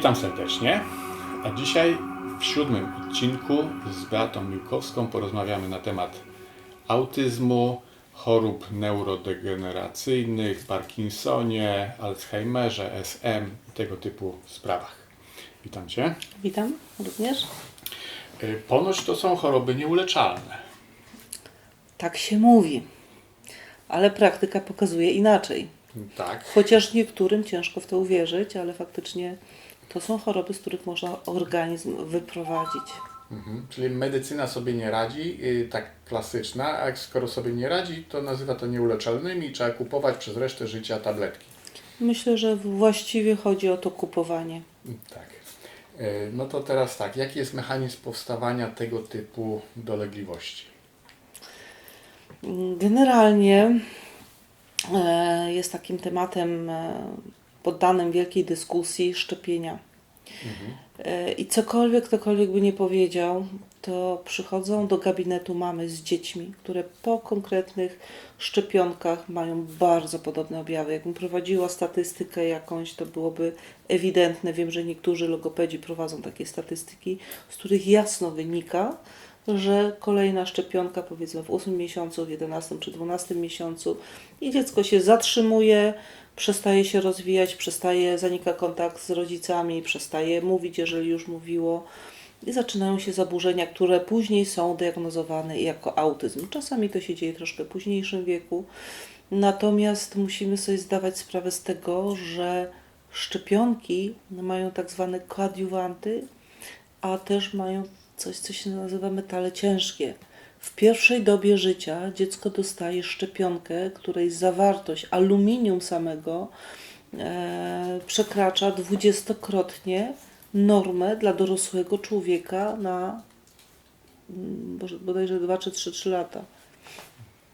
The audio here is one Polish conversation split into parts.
Witam serdecznie. A dzisiaj w siódmym odcinku z Beatą Miłkowską porozmawiamy na temat autyzmu, chorób neurodegeneracyjnych, Parkinsonie, Alzheimerze, SM i tego typu sprawach. Witam Cię. Witam również. Y, Ponoć to są choroby nieuleczalne. Tak się mówi, ale praktyka pokazuje inaczej. Tak. Chociaż niektórym ciężko w to uwierzyć, ale faktycznie to są choroby, z których można organizm wyprowadzić. Mhm. Czyli medycyna sobie nie radzi, y, tak klasyczna, a jak skoro sobie nie radzi, to nazywa to nieuleczalnymi i trzeba kupować przez resztę życia tabletki. Myślę, że właściwie chodzi o to kupowanie. Tak. Y, No to teraz tak, jaki jest mechanizm powstawania tego typu dolegliwości? Generalnie e, jest takim tematem e, poddanym wielkiej dyskusji szczepienia. E, I cokolwiek ktokolwiek by nie powiedział, to przychodzą do gabinetu mamy z dziećmi, które po konkretnych szczepionkach mają bardzo podobne objawy. Jakbym prowadziła statystykę jakąś, to byłoby ewidentne. Wiem, że niektórzy logopedzi prowadzą takie statystyki, z których jasno wynika, że kolejna szczepionka, powiedzmy w 8 miesiącu, w 11 czy 12 miesiącu, i dziecko się zatrzymuje, przestaje się rozwijać, przestaje, zanika kontakt z rodzicami, przestaje mówić, jeżeli już mówiło, i zaczynają się zaburzenia, które później są diagnozowane jako autyzm. Czasami to się dzieje troszkę w późniejszym wieku, natomiast musimy sobie zdawać sprawę z tego, że szczepionki mają tak zwane koadiuwanty, a też mają coś, co się nazywa metale ciężkie. W pierwszej dobie życia dziecko dostaje szczepionkę, której zawartość aluminium samego e, przekracza dwudziestokrotnie normę dla dorosłego człowieka na mm, bodajże 2 czy 3, 3 lata.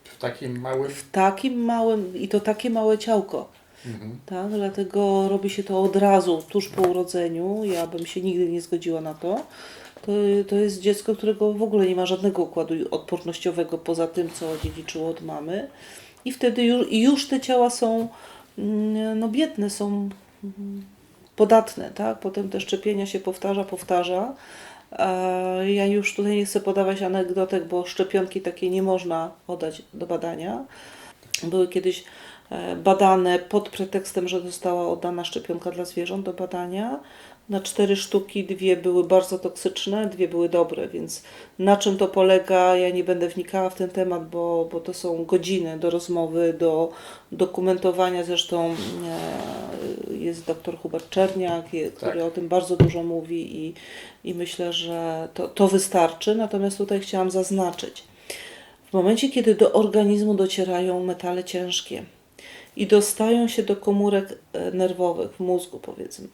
W takim małym... W takim małym, i to takie małe ciałko. Mhm. Tak, dlatego robi się to od razu, tuż po urodzeniu. Ja bym się nigdy nie zgodziła na to. To, to jest dziecko, którego w ogóle nie ma żadnego układu odpornościowego poza tym, co dziedziczyło od mamy. I wtedy już, już te ciała są mm, no, biedne, są mm, podatne. Tak? Potem te szczepienia się powtarza, powtarza. Ja już tutaj nie chcę podawać anegdotek, bo szczepionki takie nie można oddać do badania. Były kiedyś e, badane pod pretekstem, że została oddana szczepionka dla zwierząt do badania. Na cztery sztuki dwie były bardzo toksyczne, dwie były dobre, więc na czym to polega, ja nie będę wnikała w ten temat, bo, bo to są godziny do rozmowy, do dokumentowania. Zresztą e, jest dr Hubert Czerniak, który Tak. o tym bardzo dużo mówi i, i myślę, że to, to wystarczy. Natomiast tutaj chciałam zaznaczyć, w momencie, kiedy do organizmu docierają metale ciężkie i dostają się do komórek e, nerwowych w mózgu, powiedzmy,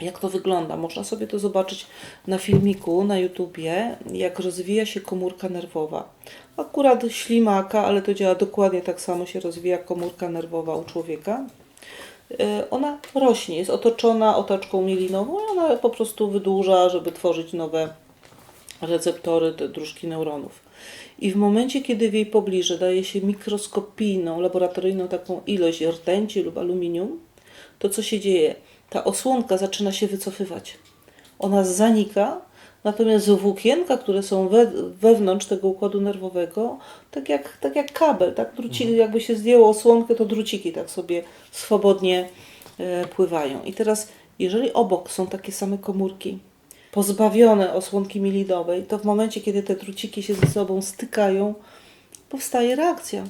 jak to wygląda? Można sobie to zobaczyć na filmiku na YouTubie, jak rozwija się komórka nerwowa. Akurat ślimaka, ale to działa dokładnie tak samo się rozwija komórka nerwowa u człowieka. E, Ona rośnie, jest otoczona otoczką mielinową i ona po prostu wydłuża, żeby tworzyć nowe receptory, dróżki neuronów. I w momencie, kiedy w jej pobliże daje się mikroskopijną, laboratoryjną taką ilość rtęci lub aluminium, to co się dzieje? Ta osłonka zaczyna się wycofywać. Ona zanika, natomiast włókienka, które są we, wewnątrz tego układu nerwowego, tak jak, tak jak kabel, tak druci, jakby się zdjęło osłonkę, to druciki tak sobie swobodnie e, pływają. I teraz, jeżeli obok są takie same komórki, pozbawione osłonki mielinowej, to w momencie, kiedy te druciki się ze sobą stykają, powstaje reakcja,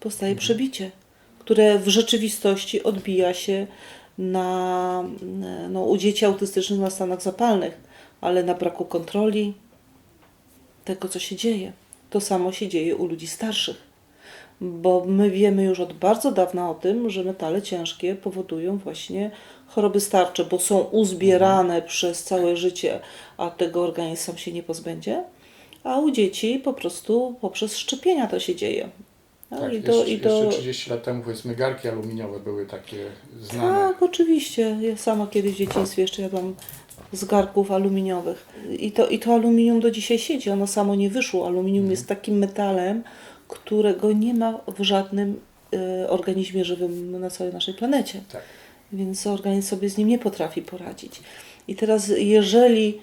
powstaje przebicie, które w rzeczywistości odbija się na, no, u dzieci autystycznych na stanach zapalnych, ale na braku kontroli tego, co się dzieje. To samo się dzieje u ludzi starszych. Bo my wiemy już od bardzo dawna o tym, że metale ciężkie powodują właśnie choroby starcze, bo są uzbierane przez całe życie, a tego organizm sam się nie pozbędzie. A u dzieci po prostu poprzez szczepienia to się dzieje. No Tak, i to, jeszcze, i to, jeszcze 30 lat temu powiedzmy garki aluminiowe były takie znane. Tak, oczywiście. Ja sama kiedyś w dzieciństwie jeszcze jadłam z garków aluminiowych. I to, I to aluminium do dzisiaj siedzi. Ono samo nie wyszło. Aluminium jest takim metalem, którego nie ma w żadnym e, organizmie żywym na całej naszej planecie. Tak. więc organizm sobie z nim nie potrafi poradzić. I teraz, jeżeli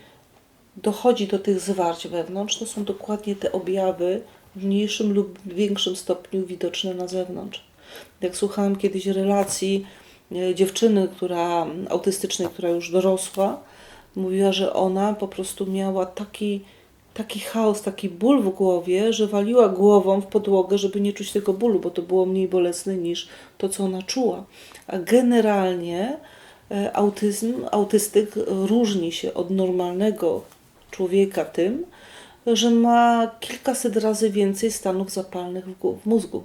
dochodzi do tych zwarć wewnątrz, to są dokładnie te objawy mniejszym lub większym stopniu widoczne na zewnątrz. Jak słuchałam kiedyś relacji e, dziewczyny, która autystycznej, która już dorosła, mówiła, że ona po prostu miała taki, taki chaos, taki ból w głowie, że waliła głową w podłogę, żeby nie czuć tego bólu, bo to było mniej bolesne niż to, co ona czuła. A generalnie e, autyzm, autystyk różni się od normalnego człowieka tym, że ma kilkaset razy więcej stanów zapalnych w, mózgu.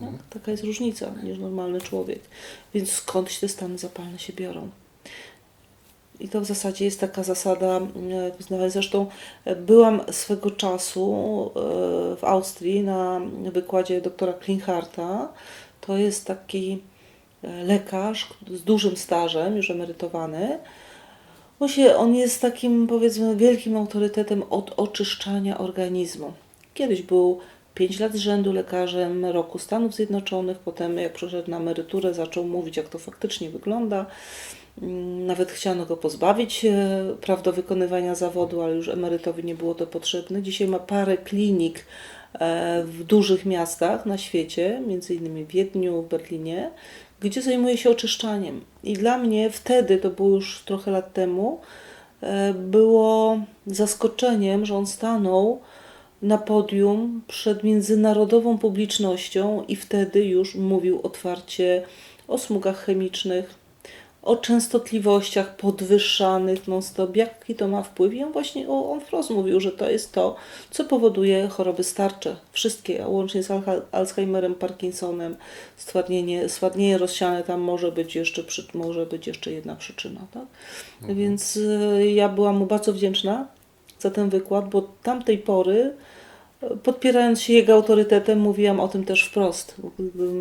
Tak? Taka jest różnica niż normalny człowiek. Więc skądś te stany zapalne się biorą? I to w zasadzie jest taka zasada e, poznawania. Zresztą e, byłam swego czasu e, w Austrii na wykładzie doktora Klingharta. To jest taki e, lekarz z dużym stażem, już emerytowany. On, jest takim, powiedzmy, wielkim autorytetem od oczyszczania organizmu. Kiedyś był 5 lat z rzędu lekarzem roku Stanów Zjednoczonych, potem jak przeszedł na emeryturę, zaczął mówić, jak to faktycznie wygląda. Mm, Nawet chciano go pozbawić e, praw do wykonywania zawodu, ale już emerytowi nie było to potrzebne. Dzisiaj ma parę klinik e, w dużych miastach na świecie, między innymi w Wiedniu, w Berlinie, gdzie zajmuje się oczyszczaniem. I dla mnie wtedy, to było już trochę lat temu, e, było zaskoczeniem, że on stanął na podium przed międzynarodową publicznością i wtedy już mówił otwarcie o smugach chemicznych, o częstotliwościach podwyższanych non-stop, jaki to ma wpływ. I on właśnie on wprost mówił, że to jest to, co powoduje choroby starcze. Wszystkie, łącznie z Alzheimerem, Parkinsonem, stwardnienie, stwardnienie rozsiane, tam może być jeszcze, może być jeszcze jedna przyczyna. Tak? Więc y, ja byłam mu bardzo wdzięczna za ten wykład, bo tamtej pory e, podpierając się jego autorytetem, mówiłam o tym też wprost.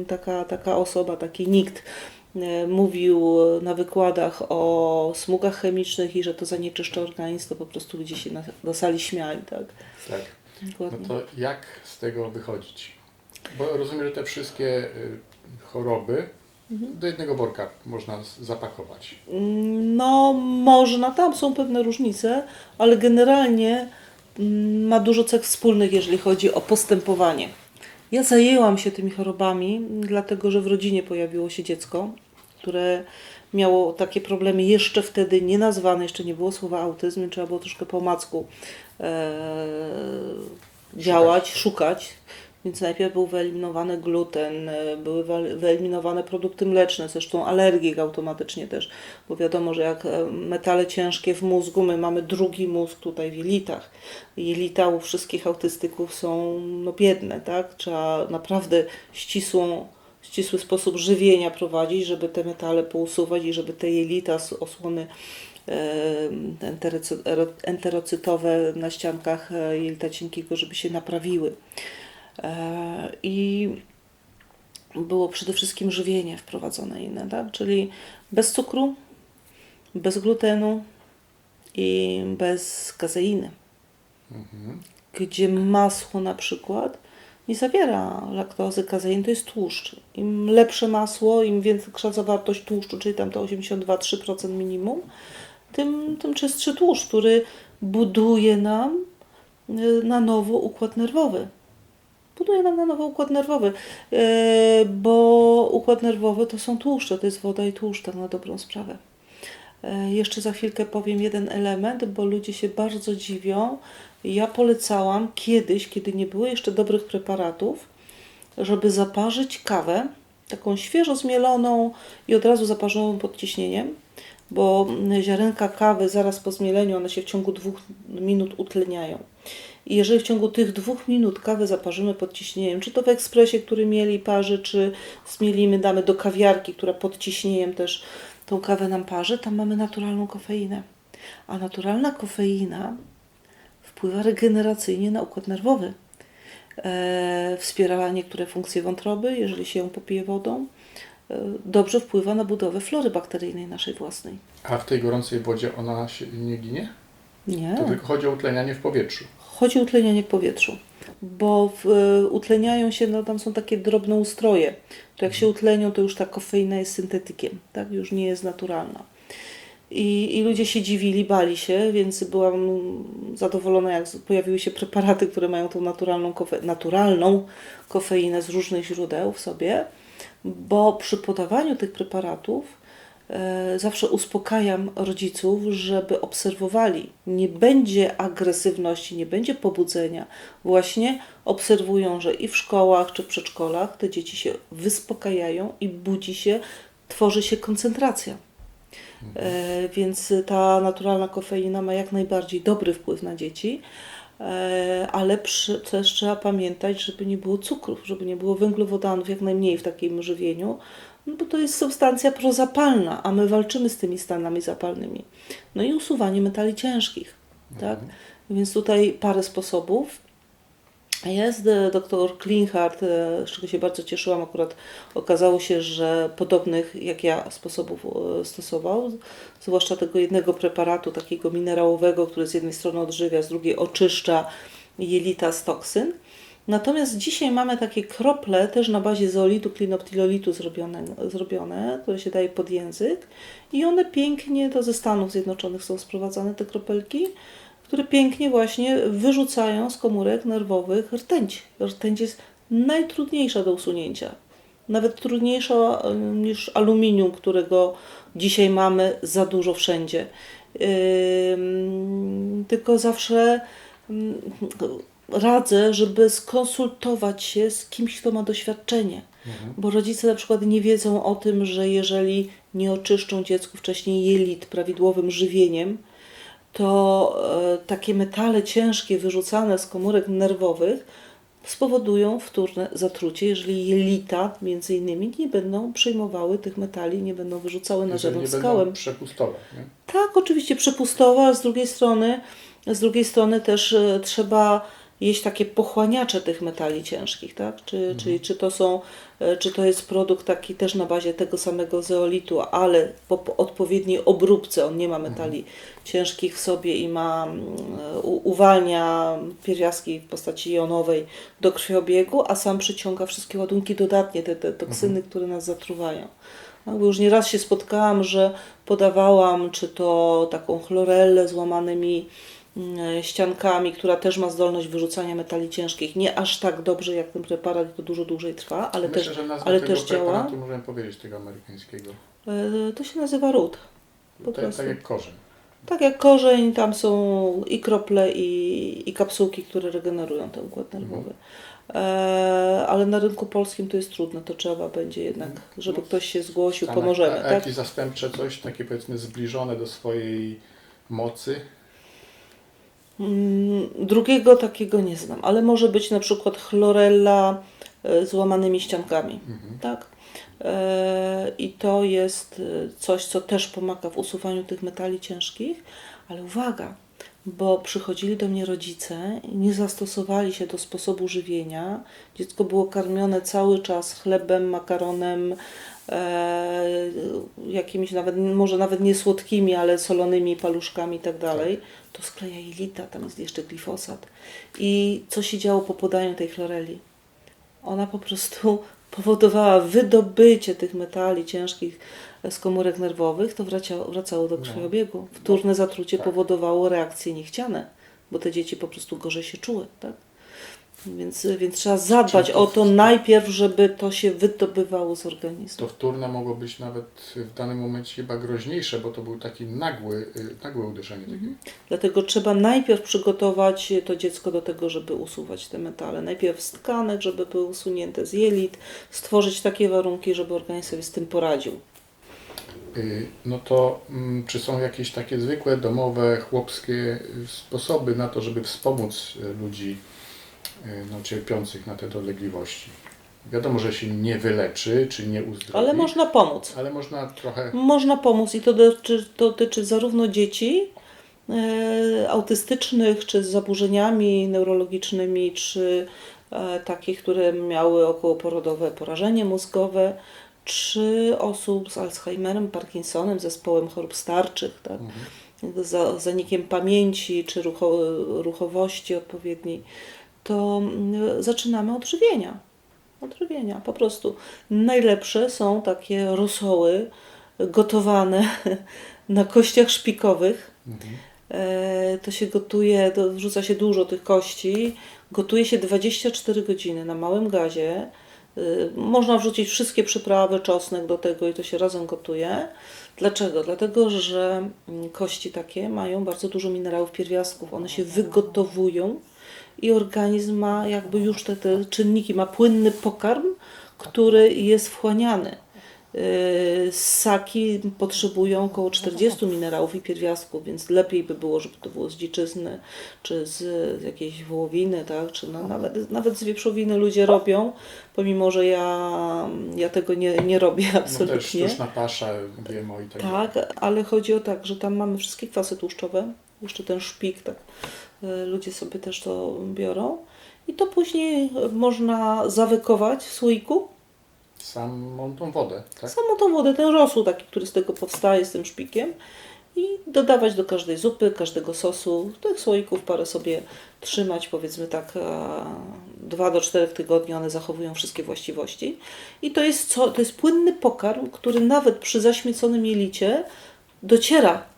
Taka, taka osoba, taki nikt mówił na wykładach o smugach chemicznych i że to zanieczyszcza organizm, to po prostu ludzie się na, na sali śmiali, tak? Tak. No Dokładnie. to jak z tego wychodzić? Bo rozumiem, że te wszystkie y, choroby Mhm. do jednego worka można zapakować. No, można, tam są pewne różnice, ale generalnie mm, ma dużo cech wspólnych, jeżeli chodzi o postępowanie. Ja zajęłam się tymi chorobami, dlatego że w rodzinie pojawiło się dziecko, które miało takie problemy jeszcze wtedy nie nazwane, jeszcze nie było słowa autyzm, trzeba było troszkę po omacku e, działać, szukać. Więc najpierw był wyeliminowany gluten, e, były wa- wyeliminowane produkty mleczne, zresztą alergie automatycznie też, bo wiadomo, że jak e, metale ciężkie w mózgu, my mamy drugi mózg tutaj w jelitach. Jelita u wszystkich autystyków są no, biedne, tak? Trzeba naprawdę ścisłą, ścisły sposób żywienia prowadzić, żeby te metale pousuwać i żeby te jelita z osłony enterocy- ero- enterocytowe na ściankach e, jelita cienkiego, żeby się naprawiły. E, I było przede wszystkim żywienie wprowadzone inne, tak? czyli bez cukru, bez glutenu i bez kazeiny. Gdzie masło na przykład nie zawiera laktozy, kazeiny, to jest tłuszcz. Im lepsze masło, im większa zawartość tłuszczu, czyli tam to 82-3% minimum, tym, tym czystszy tłuszcz, który buduje nam y, na nowo układ nerwowy buduje nam na nowo układ nerwowy, e, bo układ nerwowy to są tłuszcze, to jest woda i tłuszcz, tak na dobrą sprawę. E, Jeszcze za chwilkę powiem jeden element, bo ludzie się bardzo dziwią. Ja polecałam kiedyś, kiedy nie było jeszcze dobrych preparatów, żeby zaparzyć kawę, taką świeżo zmieloną i od razu zaparzoną pod ciśnieniem, bo ziarenka kawy zaraz po zmieleniu one się w ciągu dwóch minut utleniają. I jeżeli w ciągu tych dwóch minut kawę zaparzymy pod ciśnieniem, czy to w ekspresie, który mieli parzy, czy zmielimy, damy do kawiarki, która pod ciśnieniem też tą kawę nam parzy, tam mamy naturalną kofeinę. A naturalna kofeina wpływa regeneracyjnie na układ nerwowy. E, wspiera niektóre funkcje wątroby, jeżeli się ją popije wodą. E, dobrze wpływa na budowę flory bakteryjnej naszej własnej. A w tej gorącej wodzie ona się nie ginie? Nie. To tylko chodzi o utlenianie w powietrzu. Chodzi o utlenianie w powietrzu. bo w, e, utleniają się, no tam są takie drobne ustroje. To jak się utlenią, to już ta kofeina jest syntetykiem, tak? Już nie jest naturalna. I, I ludzie się dziwili, bali się, więc byłam zadowolona, jak pojawiły się preparaty, które mają tą naturalną, kofe, naturalną kofeinę z różnych źródeł w sobie, bo przy podawaniu tych preparatów e, zawsze uspokajam rodziców, żeby obserwowali. Nie będzie agresywności, nie będzie pobudzenia. Właśnie obserwują, że i w szkołach, czy w przedszkolach te dzieci się wyspokajają i budzi się, tworzy się koncentracja. E, Więc ta naturalna kofeina ma jak najbardziej dobry wpływ na dzieci, e, ale przy, też trzeba pamiętać, żeby nie było cukrów, żeby nie było węglowodanów, jak najmniej w takim żywieniu, no bo to jest substancja prozapalna, a my walczymy z tymi stanami zapalnymi. No i usuwanie metali ciężkich, tak? Więc tutaj parę sposobów. Jest e, doktor Klinhardt, e, z czego się bardzo cieszyłam. Akurat okazało się, że podobnych jak ja sposobów e, stosował, zwłaszcza tego jednego preparatu takiego minerałowego, który z jednej strony odżywia, z drugiej oczyszcza jelita z toksyn. Natomiast dzisiaj mamy takie krople też na bazie zeolitu, klinoptilolitu zrobione, zrobione, które się daje pod język i one pięknie, to ze Stanów Zjednoczonych są sprowadzane te kropelki, które pięknie właśnie wyrzucają z komórek nerwowych rtęć. Rtęć jest najtrudniejsza do usunięcia. Nawet trudniejsza niż aluminium, którego dzisiaj mamy za dużo wszędzie. Tylko zawsze radzę, żeby skonsultować się z kimś, kto ma doświadczenie. Bo rodzice na przykład nie wiedzą o tym, że jeżeli nie oczyszczą dziecku wcześniej jelit prawidłowym żywieniem, to e, takie metale ciężkie wyrzucane z komórek nerwowych spowodują wtórne zatrucie, jeżeli jelita między innymi nie będą przyjmowały tych metali, nie będą wyrzucały na będą skałem. przepustowe. Nie? Tak, oczywiście przepustowa, ale z drugiej strony, z drugiej strony też e, trzeba jeść takie pochłaniacze tych metali ciężkich, tak? Czy, czyli czy to są, e, czy to jest produkt taki też na bazie tego samego zeolitu, ale po, po odpowiedniej obróbce, on nie ma metali ciężkich w sobie i ma, mm, u, uwalnia pierwiastki w postaci jonowej do krwiobiegu, a sam przyciąga wszystkie ładunki dodatnie, te, te toksyny, które nas zatruwają. No, bo już nieraz się spotkałam, że podawałam, czy to taką chlorellę z łamanymi ściankami, która też ma zdolność wyrzucania metali ciężkich. Nie aż tak dobrze jak ten preparat, to dużo dłużej trwa, ale Myślę, też, że nazwę ale tego też działa. możemy powiedzieć, tego amerykańskiego. E, To się nazywa ród. Po Tak, prostu. tak jak korzeń. Tak jak korzeń, tam są i krople, i, i kapsułki, które regenerują ten układ nerwowy. E, ale na rynku polskim to jest trudne, to trzeba będzie jednak, żeby ktoś się zgłosił, pomożemy. A, a Tak? jakieś zastępcze coś, takie powiedzmy zbliżone do swojej mocy? Mm, Drugiego takiego nie znam, ale może być na przykład chlorella e, z łamanymi ściankami. Tak? E, I to jest e, coś, co też pomaga w usuwaniu tych metali ciężkich, ale uwaga, bo przychodzili do mnie rodzice i nie zastosowali się do sposobu żywienia. Dziecko było karmione cały czas chlebem, makaronem, e, jakimiś nawet, może nawet nie słodkimi, ale solonymi paluszkami i tak dalej. To skleja jelita, tam jest jeszcze glifosat. I co się działo po podaniu tej chloreli? Ona po prostu powodowała wydobycie tych metali ciężkich z komórek nerwowych, to wracało, wracało do krwiobiegu. Wtórne zatrucie tak. powodowało reakcje niechciane, bo te dzieci po prostu gorzej się czuły. Tak? Więc, więc trzeba zadbać to o to najpierw, żeby to się wydobywało z organizmu. To wtórne mogło być nawet w danym momencie chyba groźniejsze, bo to był taki nagły, y, nagłe uderzenie. takie. Dlatego trzeba najpierw przygotować to dziecko do tego, żeby usuwać te metale. Najpierw z tkanek, żeby były usunięte z jelit, stworzyć takie warunki, żeby organizm sobie z tym poradził. Y, No to mm, czy są jakieś takie zwykłe, domowe, chłopskie y, sposoby na to, żeby wspomóc ludzi no, cierpiących na te dolegliwości? Wiadomo, że się nie wyleczy, czy nie uzdrowi, Ale można pomóc. ale można trochę... Można pomóc i to dotyczy, to dotyczy zarówno dzieci e, autystycznych, czy z zaburzeniami neurologicznymi, czy e, takich, które miały okołoporodowe porażenie mózgowe, czy osób z Alzheimerem, Parkinsonem, zespołem chorób starczych, tak? za, zanikiem pamięci czy rucho, ruchowości odpowiedniej. To mm, zaczynamy od żywienia. Od żywienia, po prostu. Najlepsze są takie rosoły gotowane na kościach szpikowych. E, To się gotuje, to wrzuca się dużo tych kości, gotuje się 24 godziny na małym gazie. Y, Można wrzucić wszystkie przyprawy, czosnek do tego i to się razem gotuje. Dlaczego? Dlatego, że mm, kości takie mają bardzo dużo minerałów pierwiastków. One się wygotowują i organizm ma jakby już te, te czynniki, ma płynny pokarm, który jest wchłaniany. Yy, Ssaki potrzebują około 40 minerałów i pierwiastków, więc lepiej by było, żeby to było z dziczyzny, czy z jakiejś wołowiny, tak? czy no, nawet, nawet z wieprzowiny ludzie robią, pomimo, że ja, ja tego nie, nie robię No też absolutnie. sztuczna pasza, GMO i tak. Tak, ale chodzi o tak, że tam mamy wszystkie kwasy tłuszczowe, jeszcze ten szpik, tak. Y, Ludzie sobie też to biorą. I to później można zawykować w słoiku. Samą tą wodę, tak? Samą tą wodę, ten rosół taki, który z tego powstaje, z tym szpikiem. I dodawać do każdej zupy, każdego sosu. Tych słoików parę sobie trzymać, powiedzmy tak, e, dwa do czterech tygodni one zachowują wszystkie właściwości. I to jest, co, to jest płynny pokarm, który nawet przy zaśmieconym jelicie dociera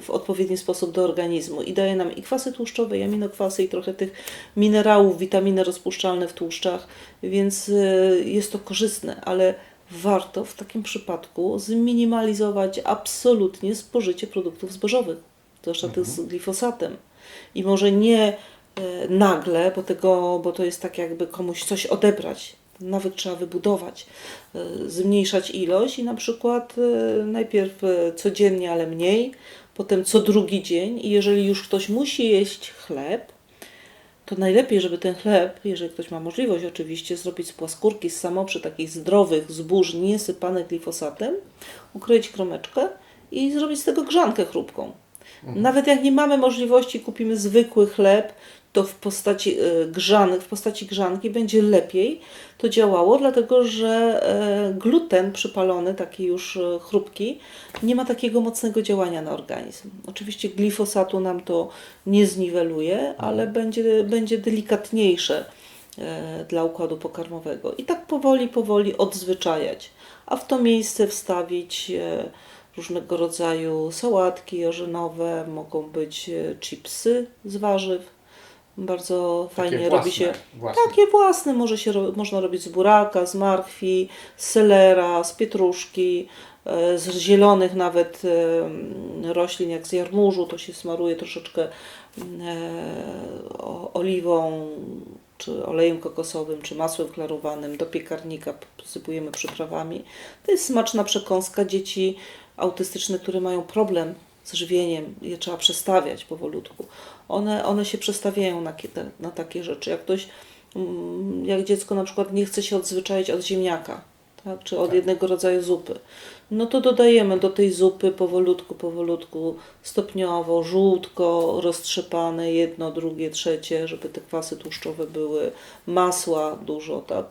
w odpowiedni sposób do organizmu i daje nam i kwasy tłuszczowe, i aminokwasy, i trochę tych minerałów, witaminy rozpuszczalne w tłuszczach, więc y, jest to korzystne, ale warto w takim przypadku zminimalizować absolutnie spożycie produktów zbożowych, zwłaszcza tych z glifosatem. I może nie e, nagle, bo, tego, bo to jest tak jakby komuś coś odebrać. Nawyk trzeba wybudować, e, zmniejszać ilość i na przykład e, najpierw e, codziennie, ale mniej, potem co drugi dzień i jeżeli już ktoś musi jeść chleb, to najlepiej, żeby ten chleb, jeżeli ktoś ma możliwość oczywiście, zrobić z płaskórki, z samoprzy takich zdrowych zbóż, niesypanych glifosatem, ukroić kromeczkę i zrobić z tego grzankę chrupką. Nawet jak nie mamy możliwości, kupimy zwykły chleb, to w postaci e, grzanych, w postaci grzanki będzie lepiej to działało, dlatego że e, gluten przypalony, taki już e, chrupki, nie ma takiego mocnego działania na organizm. Oczywiście glifosatu nam to nie zniweluje, ale będzie, będzie delikatniejsze dla układu pokarmowego. I tak powoli, powoli odzwyczajać, a w to miejsce wstawić różnego rodzaju sałatki jarzynowe, mogą być e, chipsy z warzyw. Bardzo Takie fajnie własne, robi się własne. takie własne, może się, można robić z buraka, z marchwi, z selera, z pietruszki, e, z zielonych nawet e, roślin, jak z jarmużu, to się smaruje troszeczkę mm, oliwą, czy olejem kokosowym, czy masłem klarowanym, do piekarnika posypujemy przyprawami. To jest smaczna przekąska. Dzieci autystyczne, które mają problem z żywieniem, je trzeba przestawiać powolutku. One, one się przestawiają na, na takie rzeczy. Jak ktoś, mm, jak dziecko na przykład nie chce się odzwyczaić od ziemniaka, tak, czy od Tak. jednego rodzaju zupy, no to dodajemy do tej zupy powolutku, powolutku, stopniowo, żółtko roztrzepane, jedno, drugie, trzecie, żeby te kwasy tłuszczowe były, masła dużo, tak.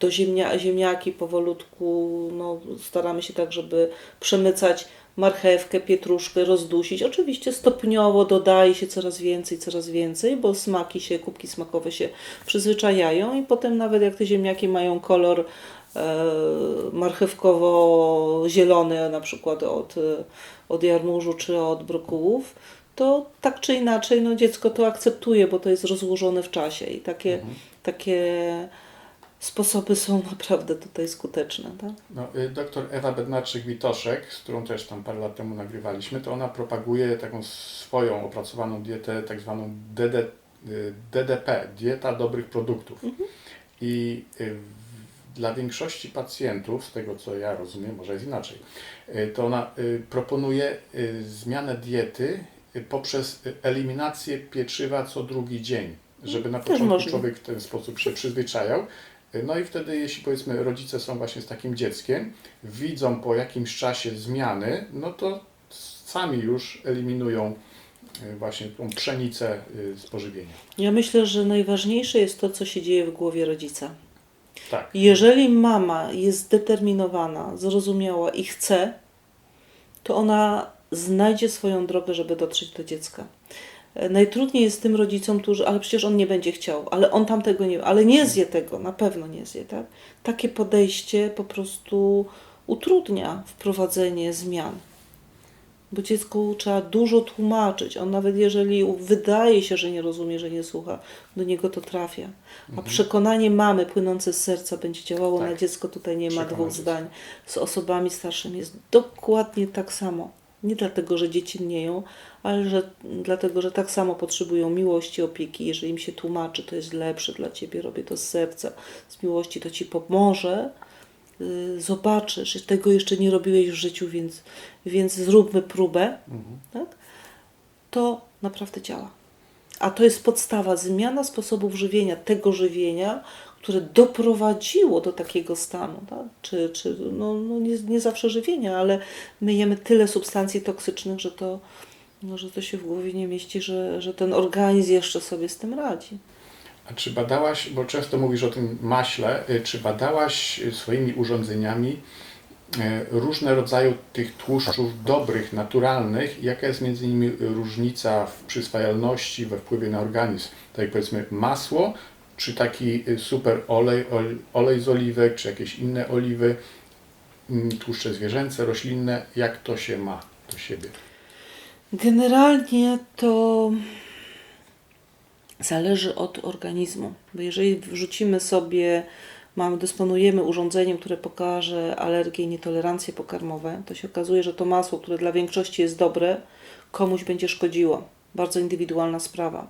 Do ziemnia, ziemniaki powolutku, no, staramy się tak, żeby przemycać marchewkę, pietruszkę, rozdusić. Oczywiście stopniowo dodaje się coraz więcej, coraz więcej, bo smaki się, kubki smakowe się przyzwyczajają i potem nawet jak te ziemniaki mają kolor e, marchewkowo-zielony, na przykład od, od jarmużu czy od brokułów, to tak czy inaczej no, dziecko to akceptuje, bo to jest rozłożone w czasie i takie, takie sposoby są naprawdę tutaj skuteczne. Tak? No, y, doktor Ewa Bednarczyk-Witoszek, z którą też tam parę lat temu nagrywaliśmy, to ona propaguje taką swoją opracowaną dietę, tak zwaną DD, y, DDP, dieta dobrych produktów. I y, dla większości pacjentów, z tego co ja rozumiem, może jest inaczej, y, to ona y, proponuje y, zmianę diety y, poprzez y, eliminację pieczywa co drugi dzień, żeby na Też początku człowiek w ten sposób się przyzwyczajał. No i wtedy, jeśli powiedzmy rodzice są właśnie z takim dzieckiem, widzą po jakimś czasie zmiany, no to sami już eliminują y, właśnie tą pszenicę y, z pożywienia. Ja myślę, że najważniejsze jest to, co się dzieje w głowie rodzica. Tak. Jeżeli mama jest zdeterminowana, zrozumiała i chce, to ona znajdzie swoją drogę, żeby dotrzeć do dziecka. E, Najtrudniej jest tym rodzicom, którzy, ale przecież on nie będzie chciał, ale on tam tego nie, ale nie zje tego, na pewno nie zje, tak? Takie podejście po prostu utrudnia wprowadzenie zmian. Bo dziecku trzeba dużo tłumaczyć. On nawet jeżeli wydaje się, że nie rozumie, że nie słucha, do niego to trafia. A przekonanie mamy płynące z serca będzie działało Tak. na dziecko. Tutaj nie ma dwóch zdań. Z osobami starszymi jest dokładnie tak samo. Nie dlatego, że dzieci mnieją, ale że, dlatego, że tak samo potrzebują miłości, opieki. Jeżeli im się tłumaczy, to jest lepsze dla ciebie, robię to z serca, z miłości, to ci pomoże. y, Zobaczysz, tego jeszcze nie robiłeś w życiu, więc, więc zróbmy próbę, tak? to naprawdę działa. A to jest podstawa, zmiana sposobów żywienia, tego żywienia, które doprowadziło do takiego stanu. Tak? Czy, czy no, no nie, nie zawsze żywienia, ale my jemy tyle substancji toksycznych, że to, no, że to się w głowie nie mieści, że, że ten organizm jeszcze sobie z tym radzi. A czy badałaś, bo często mówisz o tym maśle, y, czy badałaś swoimi urządzeniami y, różne rodzaje tych tłuszczów dobrych, naturalnych? Jaka jest między nimi różnica w przyswajalności, we wpływie na organizm? Tak powiedzmy masło, czy taki y, super olej, ol- olej z oliwek, czy jakieś inne oliwy, mm, tłuszcze zwierzęce, roślinne, jak to się ma do siebie? Generalnie to zależy od organizmu, bo jeżeli wrzucimy sobie, mamy, dysponujemy urządzeniem, które pokaże alergie i nietolerancje pokarmowe, to się okazuje, że to masło, które dla większości jest dobre, komuś będzie szkodziło. Bardzo indywidualna sprawa.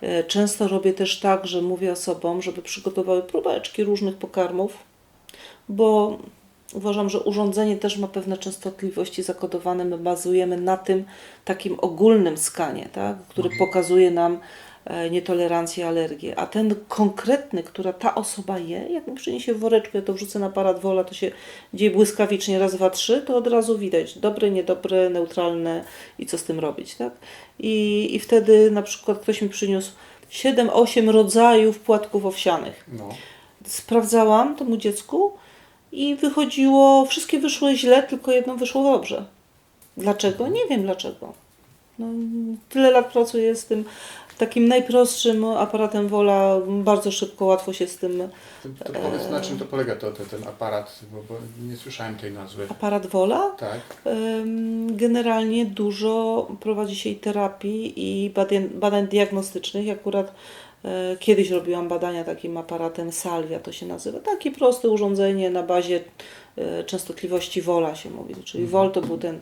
E, Często robię też tak, że mówię osobom, żeby przygotowały próbeczki różnych pokarmów, bo uważam, że urządzenie też ma pewne częstotliwości zakodowane. My bazujemy na tym takim ogólnym skanie, tak? który pokazuje nam nietolerancję, alergię. A ten konkretny, która ta osoba je, jak mi przyniesie w woreczku, ja to wrzucę na aparat wola, to się dzieje błyskawicznie, raz, dwa, trzy, to od razu widać dobre, niedobre, neutralne i co z tym robić. Tak? I, I wtedy na przykład ktoś mi przyniósł 7-8 rodzajów płatków owsianych No. sprawdzałam temu dziecku i wychodziło, wszystkie wyszły źle, tylko jedno wyszło dobrze. Dlaczego? Nie wiem dlaczego. No, tyle lat pracuję z tym takim najprostszym aparatem Wola, bardzo szybko, łatwo się z tym To, to powiedz, na czym to polega to, to, ten aparat, bo, bo nie słyszałem tej nazwy. aparat Wola. Tak. Generalnie dużo prowadzi się i terapii i badań, badań diagnostycznych. Akurat e, kiedyś robiłam badania takim aparatem Salvia, to się nazywa. Takie proste urządzenie na bazie e, częstotliwości Wola się mówi. Czyli Wol to był ten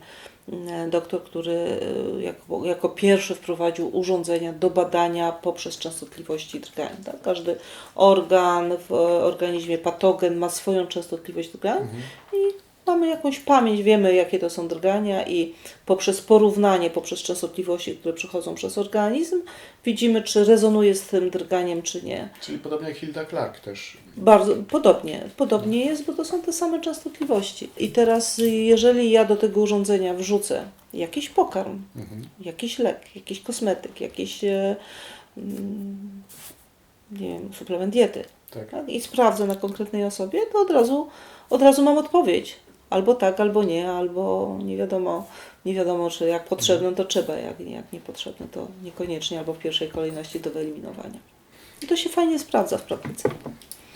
doktor, który e, jako, jako pierwszy wprowadził urządzenia do badania poprzez częstotliwości drgań. Tak? Każdy organ w organizmie, patogen ma swoją częstotliwość drgań i mamy jakąś pamięć, wiemy jakie to są drgania i poprzez porównanie, poprzez częstotliwości, które przechodzą przez organizm, widzimy czy rezonuje z tym drganiem, czy nie. Czyli podobnie jak Hilda Clark też. Bardzo podobnie, podobnie jest, bo to są te same częstotliwości. I teraz, jeżeli ja do tego urządzenia wrzucę jakiś pokarm, jakiś lek, jakiś kosmetyk, jakiś e, mm, nie wiem, suplement diety, Tak. tak? i sprawdzę na konkretnej osobie, to od razu, od razu mam odpowiedź. Albo tak, albo nie, albo nie wiadomo, nie wiadomo, czy jak potrzebne, to trzeba, jak, jak niepotrzebne, to niekoniecznie, albo w pierwszej kolejności do wyeliminowania. I to się fajnie sprawdza w praktyce.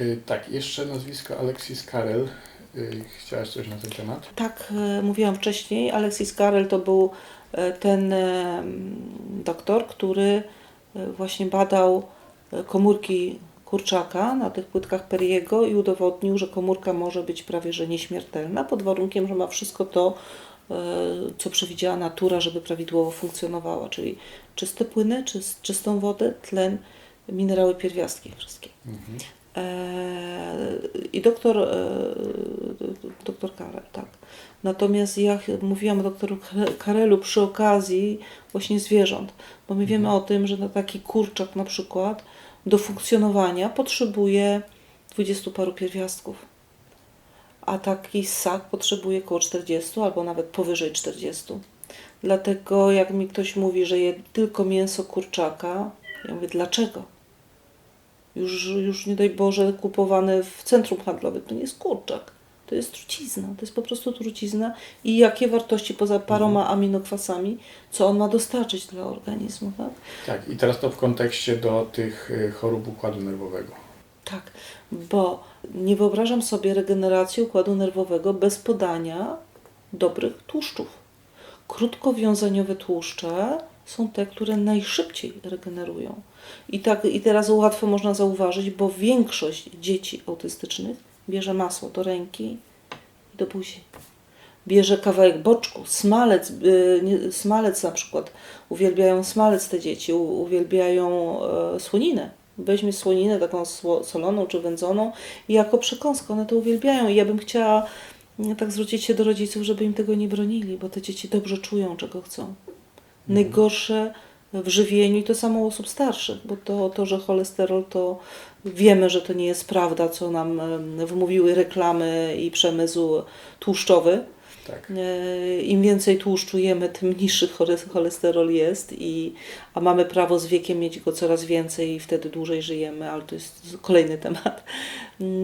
Y, tak, jeszcze nazwisko Alexis Karel. Y, chciałaś coś na ten temat? Tak, e, mówiłam wcześniej, Alexis Carrel to był ten doktor, który właśnie badał komórki kurczaka na tych płytkach Periego i udowodnił, że komórka może być prawie że nieśmiertelna, pod warunkiem, że ma wszystko to, e, co przewidziała natura, żeby prawidłowo funkcjonowała, czyli czyste płyny, czys- czystą wodę, tlen, minerały pierwiastki wszystkie. Eee, I doktor, e, doktor Karel, tak. Natomiast ja mówiłam o doktoru Ka- Karelu przy okazji właśnie zwierząt, bo my wiemy o tym, że na taki kurczak na przykład do funkcjonowania potrzebuje dwudziestu paru pierwiastków, a taki ssak potrzebuje około 40 albo nawet powyżej 40. Dlatego jak mi ktoś mówi, że je tylko mięso kurczaka, ja mówię, dlaczego? Już, już nie daj Boże kupowane w centrum handlowym, to nie jest kurczak. To jest trucizna, to jest po prostu trucizna i jakie wartości poza paroma aminokwasami, co on ma dostarczyć dla organizmu, tak? Tak, i teraz to w kontekście do tych y, chorób układu nerwowego. Tak, bo nie wyobrażam sobie regeneracji układu nerwowego bez podania dobrych tłuszczów. Krótkowiązaniowe tłuszcze są te, które najszybciej regenerują. I, tak, I teraz łatwo można zauważyć, bo większość dzieci autystycznych bierze masło do ręki i do buzi. Bierze kawałek boczku, smalec, y, smalec na przykład. Uwielbiają smalec te dzieci, u- uwielbiają e, słoninę. Weźmie słoninę taką soloną czy wędzoną i jako przekąskę one to uwielbiają. I ja bym chciała mm, tak zwrócić się do rodziców, żeby im tego nie bronili, bo te dzieci dobrze czują, czego chcą. Najgorsze w żywieniu i to samo u osób starszych, bo to, to, że cholesterol to wiemy, że to nie jest prawda, co nam wmówiły reklamy i przemysł tłuszczowy. Tak. E, Im więcej tłuszczu jemy, tym niższy chole- cholesterol jest, i, a mamy prawo z wiekiem mieć go coraz więcej i wtedy dłużej żyjemy, ale to jest kolejny temat.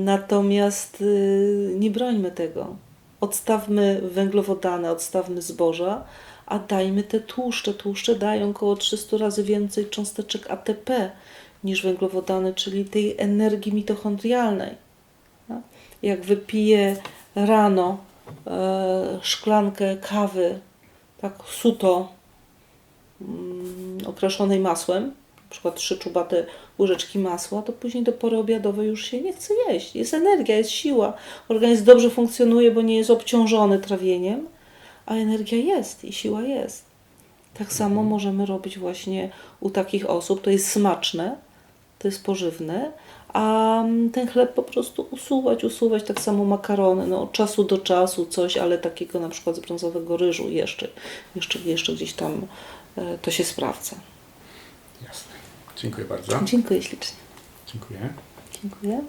Natomiast y, nie brońmy tego. Odstawmy węglowodany, odstawmy zboża, a dajmy te tłuszcze. Tłuszcze dają około 300 razy więcej cząsteczek ATP niż węglowodany, czyli tej energii mitochondrialnej. tak? Jak wypiję rano e, szklankę kawy, tak suto, mm, okraszonej masłem, na przykład trzy czubate łyżeczki masła, to później do pory obiadowej już się nie chce jeść. Jest energia, jest siła. Organizm dobrze funkcjonuje, bo nie jest obciążony trawieniem, a energia jest i siła jest. Tak samo mhm. możemy robić właśnie u takich osób. To jest smaczne, to jest pożywne, a mm, ten chleb po prostu usuwać, usuwać. Tak samo makarony, no, od czasu do czasu coś, ale takiego na przykład z brązowego ryżu jeszcze, jeszcze, jeszcze gdzieś tam e, to się sprawdza. Jasne. Dziękuję bardzo. Dziękuję ślicznie. Dziękuję. Dziękuję.